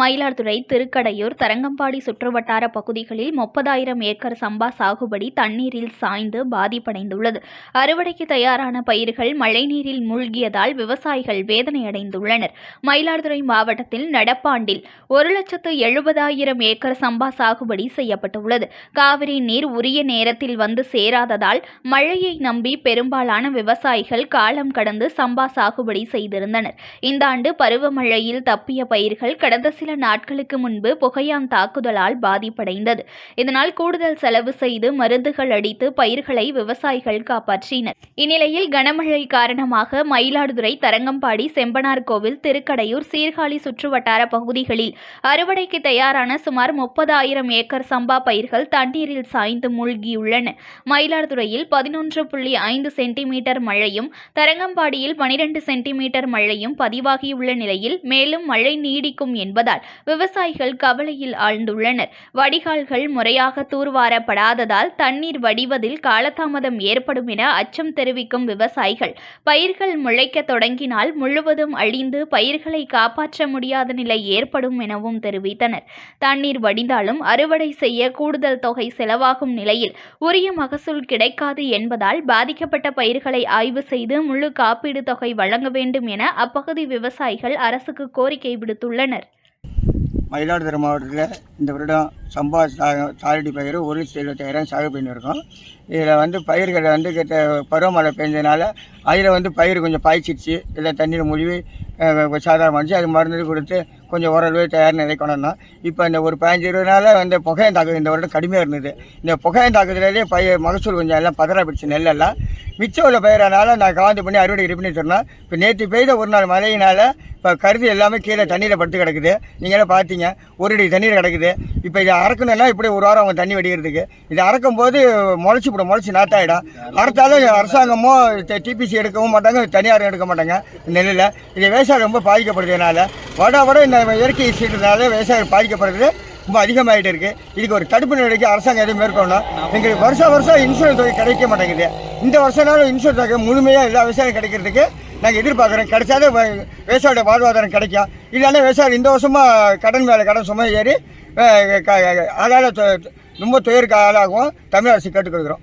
Mayiladuthurai Thirukadaiyur Tharangambadi சுற்றுவட்டார பகுதிகளில் முப்பதாயிரம் ஏக்கர் சம்பா சாகுபடி தண்ணீரில் சாய்ந்து பாதிப்படைந்துள்ளது. அறுவடைக்கு தயாரான பயிர்கள் மழைநீரில் மூழ்கியதால் விவசாயிகள் வேதனையடைந்துள்ளனர். மயிலாடுதுறை மாவட்டத்தில் நடப்பாண்டில் ஒரு லட்சத்து எழுபதாயிரம் ஏக்கர் சம்பா சாகுபடி செய்யப்பட்டுள்ளது. காவிரி நீர் உரிய நேரத்தில் வந்து சேராததால் மழையை நம்பி பெரும்பாலான விவசாயிகள் காலம் கடந்து சம்பா சாகுபடி செய்திருந்தனர். இந்த ஆண்டு பருவமழையில் தப்பிய பயிர்கள் கடந்த சில நாட்களுக்கு முன்பு புகையான் தாக்குதலால் பாதிப்படைந்தது. இதனால் கூடுதல் செலவு செய்து மருந்துகள் அடித்து பயிர்களை விவசாயிகள் காப்பாற்றினர். இந்நிலையில் கனமழை காரணமாக மயிலாடுதுறை தரங்கம்பாடி செம்பனார் கோவில் திருக்கடையூர் சீர்காழி சுற்றுவட்டார பகுதிகளில் அறுவடைக்கு தயாரான சுமார் முப்பதாயிரம் ஏக்கர் சம்பா பயிர்கள் தண்ணீரில் சாய்ந்து மூழ்கியுள்ளன. மயிலாடுதுறையில் பதினொன்று புள்ளி ஐந்து சென்டிமீட்டர் மழையும் தரங்கம்பாடியில் பனிரெண்டு சென்டிமீட்டர் மழையும் பதிவாகியுள்ள நிலையில் மேலும் மழை நீடிக்கும் என்பதால் விவசாயிகள் கவலையில் ஆழ்ந்துள்ளனர். வடிகால்கள் முறையாக தூர்வாரப்படாததால் தண்ணீர் வடிவதில் காலதாமதம் ஏற்படும் என அச்சம் தெரிவிக்கும் விவசாயிகள் பயிர்கள் முளைக்க தொடங்கினால் முழுவதும் அழிந்து பயிர்களை காப்பாற்ற முடியாத நிலை ஏற்படும் எனவும் தெரிவித்தனர். தண்ணீர் வடிந்தாலும் அறுவடை செய்ய கூடுதல் தொகை செலவாகும் நிலையில் உரிய மகசூல் கிடைக்காது என்பதால் பாதிக்கப்பட்ட பயிர்களை ஆய்வு செய்து முழு காப்பீடு தொகை வழங்க வேண்டும் என அப்பகுதி விவசாயிகள் அரசுக்கு கோரிக்கை விடுத்துள்ளனர். மயிலாடுதுறை மாவட்டத்தில் இந்த வருடம் சம்பா சா- சாகுடி பயிர் ஒரு லட்சத்தி எழுபத்தாயிரம் சாகு பண்ணியிருக்கோம். இதில் வந்து பயிர்கள் வந்து கிட்ட பருவமழை பெஞ்சதுனால அதில் வந்து பயிர் கொஞ்சம் பாய்ச்சிடுச்சு இல்லை தண்ணியில் மூழ்கி சாதாரணமாக அது மருந்து கொடுத்து கொஞ்சம் ஓரளவு தயார் நிலை இப்போ இந்த ஒரு பதினஞ்சு இருபது நாளில் வந்து புகையம் தாக்குதல் இந்த வருடம் கடுமையாக இருந்தது. இந்த புகையம் தாக்குதலே பயிர் மகசூல் கொஞ்சம் எல்லாம் பதறா பிடிச்சி நெல்லெல்லாம். மிச்சம் உள்ள பயிரானால நான் காந்து பண்ணி அறுவடை இது பண்ணி சொன்னோம் இப்போ நேற்று பெய்த ஒரு நாள் மழையினால இப்போ கருது எல்லாமே கீழே தண்ணியில் படுத்து கிடக்குது. நீங்களும் பார்த்தீங்க ஒரு அடி தண்ணீர் கிடக்குது. இப்போ இதை அறக்கணும்னா இப்படி ஒரு வாரம் அவங்க தண்ணி வடிகிறதுக்கு இதை அறக்கும் போது முளைச்சி விடும் முளைச்சி நாத்தாயிடும். அறுத்தாலும் அரசாங்கமோ டிபிசி எடுக்கவும் மாட்டாங்க தனியார் எடுக்க மாட்டாங்க நெல்லில். இது விவசாயம் ரொம்ப பாதிக்கப்படுறதுனால வட வட இந்த இயற்கை சீட்டுனால விவசாயம் பாதிக்கப்படுறது ரொம்ப அதிகமாகிட்டு இருக்கு. இதுக்கு ஒரு தடுப்பு நடவடிக்கை அரசாங்கம் எதுவும் மேற்கொள்ளணும். எங்களுக்கு வருஷம் வருஷம் இன்சூரன்ஸ் தொகை கிடைக்க மாட்டேங்குது. இந்த வருஷம்னாலும் இன்சூரன்ஸ் தொகை முழுமையாக எல்லா விவசாயம் கிடைக்கிறதுக்கு நாங்கள் எதிர்பார்க்குறோம். கிடைச்சாலே விவசாயியோட வாழ்வாதாரம் கிடைக்கும். இல்லைன்னா விவசாயம் இந்த வருஷமாக கடன் மேலே கடன் சுமை ஏறி அதால் ரொம்ப துயருக்கு ஆளாகும் தமிழ் அரசு கேட்டுக்கொள்கிறோம்.